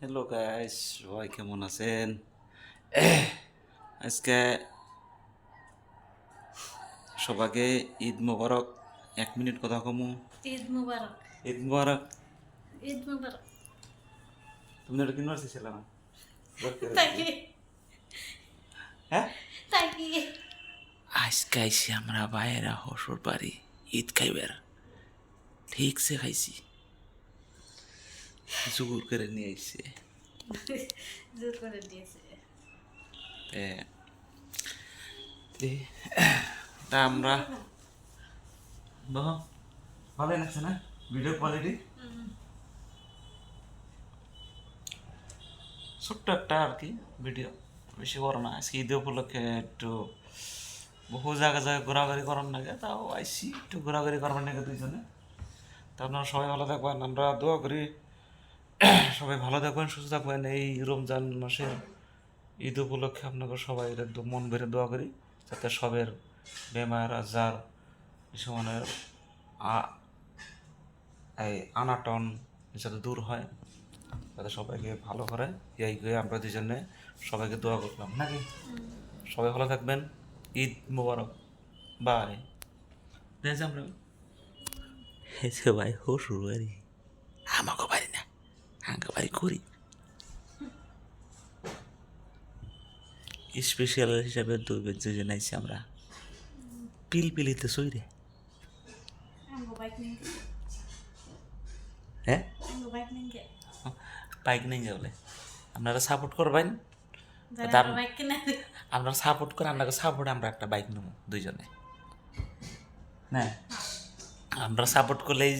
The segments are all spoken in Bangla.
হ্যালো গাইস সবাই কেমন আছেন? আজকে সবাইকে ঈদ মোবারক। এক মিনিট কথা কমু। ঈদ মুবারক। ঈদ মোবারক। ঈদ মুবারক। তুমি এটা কিনে আসছিল না? হ্যাঁ? আজকে আইসি আমরা বাইরা হসুর বাড়ি। ঈদ খাইবার। ঠিকছে খাইছি। জুগুর করে নিয়ে আইসে জোর করে দিয়েছে। তে আমরা বাহ ভালো লাগছে না? ভিডিও কোয়ালিটি ছোট্ট একটা আর কি ভিডিও বেশি বড় না। আজকে ঈদ উপলক্ষে একটু বহু জায়গা জায়গায় ঘোরাঘুরি করার নাগে তাও আইসি একটু ঘোরাঘুরি করবার নাগে দুইজনে। তা আপনারা সবাই ভালো থাকবেন। আমরা দোয়া করি সবাই ভালো থাকবেন সুস্থ থাকবেন এই রমজান মাসের ঈদ উপলক্ষে আপনাকে সবাই একদম মন ভরে দোয়া করি, যাতে সবের বেমার, আজার এসব মানে আ- এই আনাটন যাতে দূর হয়, যাতে সবাইকে ভালো করে, এই করে আমরা দুজনে সবাইকে দোয়া করলাম, নাকি? সবাই ভালো থাকবেন, ঈদ মোবারক। বাই দেখছি আমরা হেসে ভাই হো শুরু করি। আমাকে না করি। স্পেশাল হিসাবে দুই দুজন আইছি আমরা। পিলপিলিতে সই রে। হ্যাঁ? বাইক নেই যাবলে আপনারা সাপোর্ট করবেন? আপনারা সাপোর্ট করে আপনাকে সাপোর্ট আমরা একটা বাইক নেব দুইজনে। না আমরা সাপোর্ট করলেই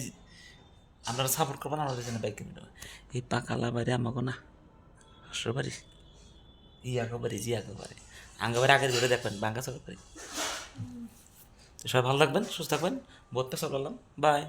আপনারা সাপোর্ট করবেন, আমাদের জন্য বাইক কিনে নেবেন। এই পাকালা বাড়ি আমাকে না হাসর বাড়ি। ইয়াকে বাড়ি জিয়াকে বাড়ি। আঙ্গা বাড়ি আগের ঘুরে দেখবেন, বাঙ্গা চলে বাড়ি। সবাই ভালো থাকবেন, সুস্থ থাকবেন। বলতে সব বাই